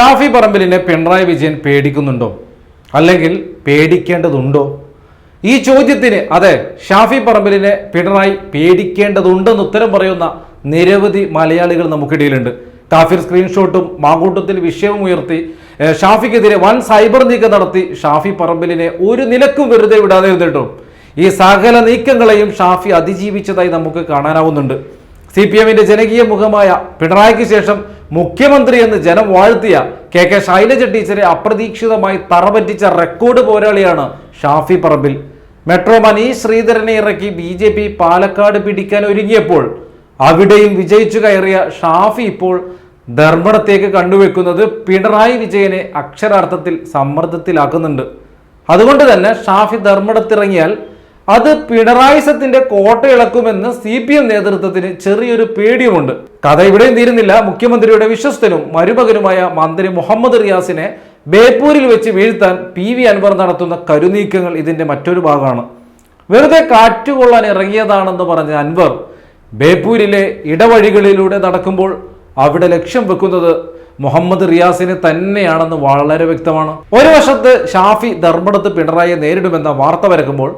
ഷാഫി പറമ്പിലിനെ പിണറായി വിജയൻ പേടിക്കുന്നുണ്ടോ? അല്ലെങ്കിൽ പേടിക്കേണ്ടതുണ്ടോ? ഈ ചോദ്യത്തിന് അതെ ഷാഫി പറമ്പിലിനെ പിണറായി പേടിക്കേണ്ടതുണ്ടെന്ന് ഉത്തരം പറയുന്ന നിരവധി മലയാളികൾ നമുക്കിടയിലുണ്ട്. കാഫിർ സ്ക്രീൻഷോട്ടും മാങ്കൂട്ടത്തിൽ വിഷയവും ഉയർത്തി ഷാഫിക്കെതിരെ വൻ സൈബർ നീക്കം നടത്തി ഷാഫി പറമ്പിലിനെ ഒരു നിലക്കും വെറുതെ വിടാതെ ഇരുന്നിട്ടു. ഈ സകല നീക്കങ്ങളെയും ഷാഫി അതിജീവിച്ചതായി നമുക്ക് കാണാനാവുന്നുണ്ട്. സി പി എമ്മിന്റെ ജനകീയ മുഖമായ പിണറായിക്ക് ശേഷം മുഖ്യമന്ത്രി എന്ന് ജനം വാഴ്ത്തിയ കെ കെ ശൈലജ ടീച്ചറെ അപ്രതീക്ഷിതമായി തറപറ്റിച്ച റെക്കോർഡ് പോരാളിയാണ് ഷാഫി പറമ്പിൽ. മെട്രോ മനീഷ് ശ്രീധരനെ ഇറക്കി ബി ജെ പി പാലക്കാട് പിടിക്കാൻ ഒരുങ്ങിയപ്പോൾ അവിടെയും വിജയിച്ചു കയറിയ ഷാഫി ഇപ്പോൾ ധർമ്മടത്തേക്ക് കണ്ടുവെക്കുന്നത് പിണറായി വിജയനെ അക്ഷരാർത്ഥത്തിൽ സമ്മർദ്ദത്തിലാക്കുന്നുണ്ട്. അതുകൊണ്ട് തന്നെ ഷാഫി ധർമ്മടത്തിറങ്ങിയാൽ അത് പിണറായിസത്തിന്റെ കോട്ട ഇളക്കുമെന്ന് സി പി എം നേതൃത്വത്തിന് ചെറിയൊരു പേടിയുമുണ്ട്. കഥ ഇവിടെയും തീരുന്നില്ല. മുഖ്യമന്ത്രിയുടെ വിശ്വസ്തനും മരുമകനുമായ മന്ത്രി മുഹമ്മദ് റിയാസിനെ ബേപ്പൂരിൽ വെച്ച് വീഴ്ത്താൻ പി വി അൻവർ നടത്തുന്ന കരുനീക്കങ്ങൾ ഇതിന്റെ മറ്റൊരു ഭാഗമാണ്. വെറുതെ കാറ്റുകൊള്ളാൻ ഇറങ്ങിയതാണെന്ന് പറഞ്ഞ അൻവർ ബേപ്പൂരിലെ ഇടവഴികളിലൂടെ നടക്കുമ്പോൾ അവിടെ ലക്ഷ്യം വെക്കുന്നത് മുഹമ്മദ് റിയാസിനെ തന്നെയാണെന്ന് വളരെ വ്യക്തമാണ്. ഒരു വശത്ത് ഷാഫി ധർമ്മടത്ത് പിണറായിയെ നേരിടുമെന്ന വാർത്ത പരക്കുമ്പോൾ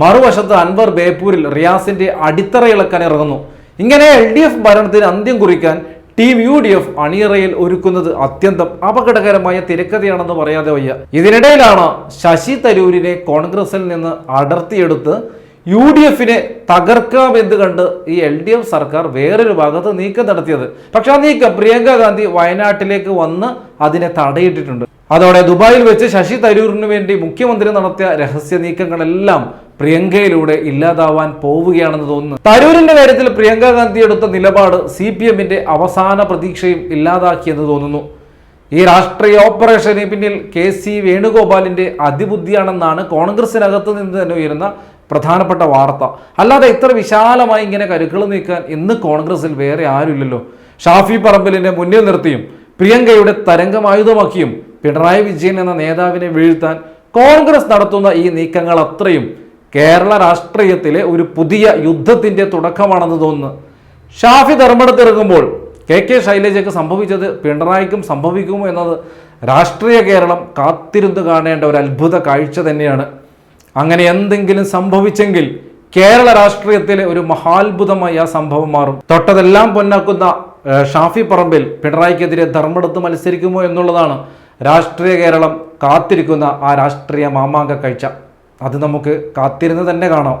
മറുവശത്ത് അൻവർ ബേപ്പൂരിൽ റിയാസിന്റെ അടിത്തറ ഇളക്കാൻ ഇറങ്ങുന്നു. ഇങ്ങനെ എൽ ഡി എഫ് ഭരണത്തിന് അന്ത്യം കുറിക്കാൻ ടീം യു ഡി എഫ് അണിയറയിൽ ഒരുക്കുന്നത് അത്യന്തം അപകടകരമായ തിരക്കഥയാണെന്ന് പറയാതെ വയ്യ. ഇതിനിടയിലാണ് ശശി തരൂരിനെ കോൺഗ്രസിൽ നിന്ന് അടർത്തിയെടുത്ത് യു ഡി എഫിനെ തകർക്കാമെന്ന് കണ്ട് ഈ എൽ ഡി എഫ് സർക്കാർ വേറൊരു ഭാഗത്ത് നീക്കം നടത്തിയത്. പക്ഷെ ആ നീക്കം പ്രിയങ്ക ഗാന്ധി വയനാട്ടിലേക്ക് വന്ന് അതിനെ തടയിട്ടിട്ടുണ്ട്. അതോടെ ദുബായിൽ വെച്ച് ശശി തരൂരിന് വേണ്ടി മുഖ്യമന്ത്രി നടത്തിയ രഹസ്യ നീക്കങ്ങളെല്ലാം പ്രിയങ്കയിലൂടെ ഇല്ലാതാവാൻ പോവുകയാണെന്ന് തോന്നുന്നു. തരൂരിന്റെ കാര്യത്തിൽ പ്രിയങ്ക ഗാന്ധി എടുത്ത നിലപാട് സി പി എമ്മിന്റെ അവസാന പ്രതീക്ഷയും ഇല്ലാതാക്കിയെന്ന് തോന്നുന്നു. ഈ രാഷ്ട്രീയ ഓപ്പറേഷന് പിന്നിൽ കെ സി വേണുഗോപാലിന്റെ അതിബുദ്ധിയാണെന്നാണ് കോൺഗ്രസിനകത്ത് നിന്ന് തന്നെ ഉയരുന്ന പ്രധാനപ്പെട്ട വാർത്ത. അല്ലാതെ ഇത്ര വിശാലമായി ഇങ്ങനെ കരുക്കൾ നീക്കാൻ ഇന്ന് കോൺഗ്രസിൽ വേറെ ആരുമില്ലല്ലോ. ഷാഫി പറമ്പലിനെ മുന്നിൽ നിർത്തിയും പ്രിയങ്കയുടെ തരംഗമായുധമാക്കിയും പിണറായി വിജയൻ എന്ന നേതാവിനെ വീഴ്ത്താൻ കോൺഗ്രസ് നടത്തുന്ന ഈ നീക്കങ്ങൾ അത്രയും കേരള രാഷ്ട്രീയത്തിലെ ഒരു പുതിയ യുദ്ധത്തിന്റെ തുടക്കമാണെന്ന് തോന്നുന്നു. ഷാഫി ധർമ്മടത്തിറങ്ങുമ്പോൾ കെ കെ ശൈലജയ്ക്ക് സംഭവിച്ചത് പിണറായിക്കും സംഭവിക്കുമോ എന്നത് രാഷ്ട്രീയ കേരളം കാത്തിരുന്ന് കാണേണ്ട ഒരു അത്ഭുത കാഴ്ച തന്നെയാണ്. അങ്ങനെ എന്തെങ്കിലും സംഭവിച്ചെങ്കിൽ കേരള രാഷ്ട്രീയത്തിലെ ഒരു മഹാത്ഭുതമായി ആ സംഭവം മാറും. തൊട്ടതെല്ലാം പൊന്നാക്കുന്ന ഷാഫി പറമ്പിൽ പിണറായിക്കെതിരെ ധർമ്മടത്ത് മത്സരിക്കുമോ എന്നുള്ളതാണ് രാഷ്ട്രീയ കേരളം കാത്തിരിക്കുന്ന ആ രാഷ്ട്രീയ മാമാങ്ക കാഴ്ച അത് നമുക്ക് കാത്തിരുന്ന് തന്നെ കാണാം.